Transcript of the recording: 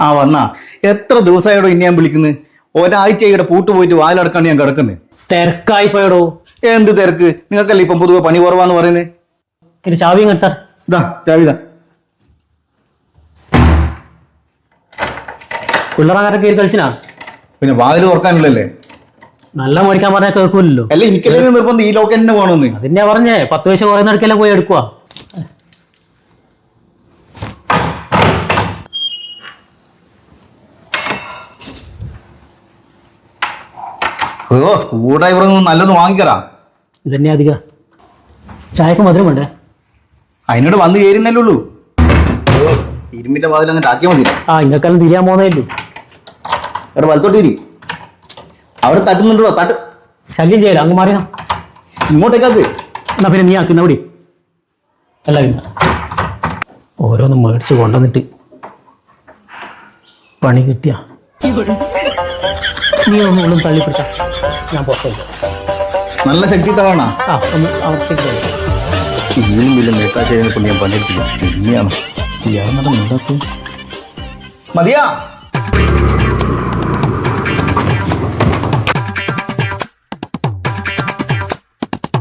ആ വന്നാ. എത്ര ദിവസമായിട്ടോ ഇനി ഞാൻ വിളിക്കുന്നത് ഒരാഴ്ച ഇവിടെ പൂട്ട് പോയിട്ട് വാലടക്കാണ് ഞാൻ കിടക്കുന്നത് തിരക്കായി പോയടോ എന്ത് തിരക്ക്? നിങ്ങൾക്കല്ലേ ഇപ്പം പൊതുവെ പണി കുറവാന്ന് പറയുന്നത് ചാവി എടുത്താ. ഇതാ. ചാവിതാ പിള്ളേരങ്ങനെ കയറി കളിച്ചിനാ? പിന്നെ വാതിൽ തുറക്കാനുള്ളല്ലേ നല്ല മേടിക്കാൻ പറഞ്ഞാൽ കേൾക്കൂലല്ലോ. അല്ല എനിക്കല്ലേ നിർബന്ധം ഈ ലോക്ക് തന്നെ വേണമെന്ന് അതിന്റെ പറഞ്ഞേ പത്ത് പൈസ കുറേ നടക്കല്ലേ പോയി എടുക്കുക ഓ സ്ക്രൂ ഡ്രൈവർ നല്ലൊന്ന് വാങ്ങിക്കറാ ഇതന്നെ അധിക. ചായക്ക് മധുരം വേണ്ടേ? അതിനോട് വന്ന് കയറിനല്ലേ ഉള്ളൂ. ഇരുമ്പിന്റെ വാതിൽ അങ്ങോട്ട് ആക്കിയാൽ മതി ആ ഇങ്ങക്കെല്ലാം തിരിയാൻ പോകുന്നേ ഉള്ളൂ. അവിടെ വലത്തോട്ട് തിരി അവിടെ തട്ടുന്നുണ്ടോ? തട്ട്. ശല്യം ചെയ്യല അങ്ങ് മാറിയാ ഇങ്ങോട്ടേക്കാക്ക് എന്നാ പിന്നെ നീ ആക്കുന്ന അവിടെ അല്ല പിന്നെ. ഓരോന്ന് മേടിച്ച് കൊണ്ടുവന്നിട്ട് പണി കിട്ടിയ. നീ തള്ളി പിടിച്ച. ഞാൻ പുറത്തേക്ക് നല്ല ശക്തി തവണ ആ ഒന്ന് അവിടത്തേക്ക് പോയി. ഇതിലും വലിയ നേക്കാ ചെയ്യുന്ന ഞാൻ പണിയെടുക്കില്ല പിന്നെയാണ് ഇയാളെന്നാ മിണ്ടാത്തത്? മതിയാ.